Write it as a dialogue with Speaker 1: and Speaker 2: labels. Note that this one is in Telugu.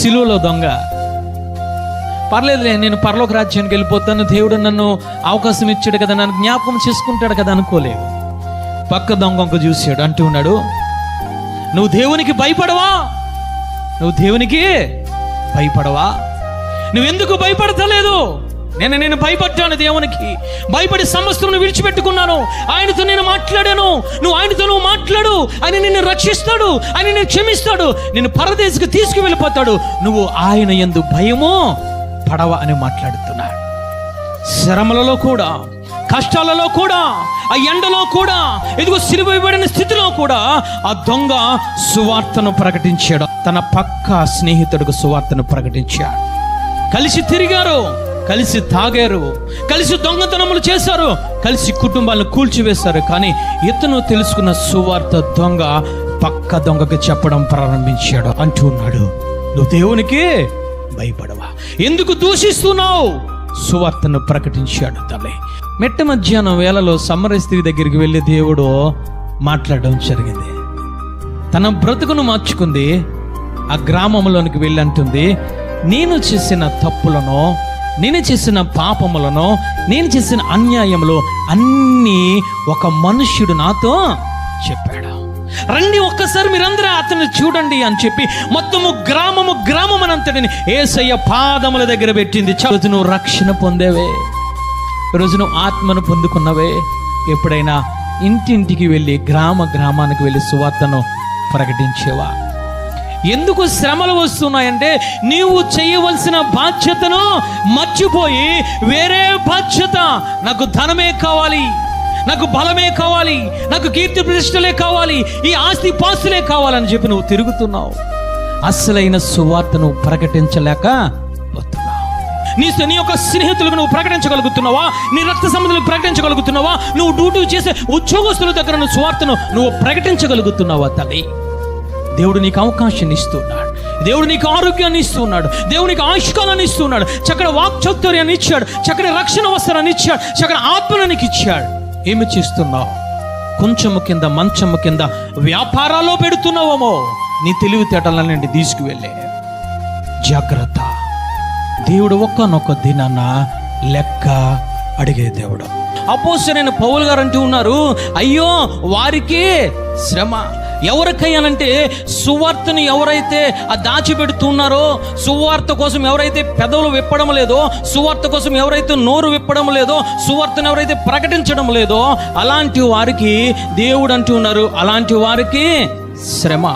Speaker 1: సిలువలో దొంగ. పర్లేదులే నేను పరలోక రాజ్యానికి వెళ్ళిపోతాను. దేవుడు నన్ను అవకాశం ఇచ్చాడు కదా నన్ను జ్ఞాపకం చేసుకుంటాడు కదా అనుకోలేదు. పక్క దొంగ ఒక చూశాడు అంటూ ఉన్నాడు నువ్వు దేవునికి భయపడవా? నువ్వు దేవునికి భయపడవా? నువ్వెందుకు భయపడతలేదు? నేను నేను భయపడ్డాను దేవునికి. భయపడి సమస్తమును విడిచిపెట్టుకున్నాను. ఆయనతో నేను మాట్లాడాను. నువ్వు ఆయనతో నువ్వు మాట్లాడు. ఆయన నిన్ను రక్షిస్తాడు. ఆయన నేను క్షమిస్తాడు. నిన్ను పరదేశకు తీసుకువెళ్ళిపోతాడు. నువ్వు ఆయన ఎందు భయమో పడవ అని మాట్లాడుతున్నాడు. శ్రమలలో కూడా కష్టాలలో కూడా ఆ ఎండలో కూడా ఇదిగో సిలువబడిన స్థితిలో కూడా ఆ దొంగ సువార్తను ప్రకటించాడు. తన పక్క స్నేహితుడికి సువార్తను ప్రకటించాడు. కలిసి తిరిగారు. కలిసి తాగారు కలిసి దొంగతనములు చేశారు కలిసి కుటుంబాలను కూల్చివేశారు. కానీ ఇతను తెలుసుకున్న సువార్త దొంగ పక్క దొంగకి చెప్పడం ప్రారంభించాడు. అంటూ ఉన్నాడు నువ్వు దేవునికి భయపడవా? ఎందుకు దూషిస్తున్నావు? సువార్తను ప్రకటించాడు తల్లి. మెట్ట మధ్యాహ్నం వేళలో సమ్మర స్త్రీ దగ్గరికి వెళ్ళి దేవుడు మాట్లాడడం జరిగింది. తన బ్రతుకును మార్చుకుంది ఆ గ్రామంలోనికి వెళ్ళి అంటుంది నేను చేసిన తప్పులను నేను చేసిన పాపములను నేను చేసిన అన్యాయములు అన్నీ ఒక మనుష్యుడు నాతో చెప్పాడు. రండి ఒక్కసారి మీరందరూ అతన్ని చూడండి అని చెప్పి మొత్తము గ్రామము గ్రామమునంతటిని ఏసయ్య పాదముల దగ్గర పెట్టింది. రోజు నువ్వు రక్షణ పొందేవే. రోజు నువ్వు ఆత్మను పొందుకున్నవే. ఎప్పుడైనా ఇంటింటికి వెళ్ళి గ్రామ గ్రామానికి వెళ్ళి సువార్తను ప్రకటించేవా? ఎందుకు శ్రమలు వస్తున్నాయంటే నీవు చేయవలసిన బాధ్యతను మర్చిపోయి వేరే బాధ్యత నాకు ధనమే కావాలి నాకు బలమే కావాలి నాకు కీర్తి ప్రతిష్టలే కావాలి ఈ ఆస్తి పాస్తులే కావాలని చెప్పి నువ్వు తిరుగుతున్నావు. అసలైన సువార్తను ప్రకటించలేక నీ నీ యొక్క స్నేహితులకు నువ్వు ప్రకటించగలుగుతున్నావా? నీ రక్త సంబంధులకు ప్రకటించగలుగుతున్నావా? నువ్వు డ్యూటీ చేసే ఉద్యోగస్తుల దగ్గర నువ్వు సువార్తను నువ్వు ప్రకటించగలుగుతున్నావా తల్లి? దేవుడు నీకు అవకాశాన్ని ఇస్తున్నాడు. దేవుడు నీకు ఆరోగ్యాన్ని ఇస్తున్నాడు. దేవుడు నీకు ఆయుష్కాలాన్ని ఇస్తున్నాడు. చక్కటి వాక్చౌత్తర్యాన్ని ఇచ్చాడు. చక్కటి రక్షణ వస్త్రాన్ని ఇచ్చాడు. చక్కటి ఆత్మను నీకు ఇచ్చాడు. ఏమి చేస్తున్నావు? కొంచెము కింద మంచము కింద వ్యాపారాల్లో పెడుతున్నావేమో? నీ తెలివితేటలన్నీ తీసుకువెళ్ళే. జాగ్రత్త. దేవుడు ఒక్కనొక్క దినాన లెక్క అడిగే దేవుడు. అపోసరైన పౌలు గారు అంటూ ఉన్నారు అయ్యో వారికి శ్రమ. ఎవరికయ్యానంటే సువార్తను ఎవరైతే ఆ దాచిపెడుతున్నారో సువార్త కోసం ఎవరైతే పెదవులు విప్పడం లేదో సువార్త కోసం ఎవరైతే నోరు విప్పడం లేదో సువార్తను ఎవరైతే ప్రకటించడం లేదో అలాంటి వారికి దేవుడు అంటున్నారు అలాంటి వారికి శ్రమ.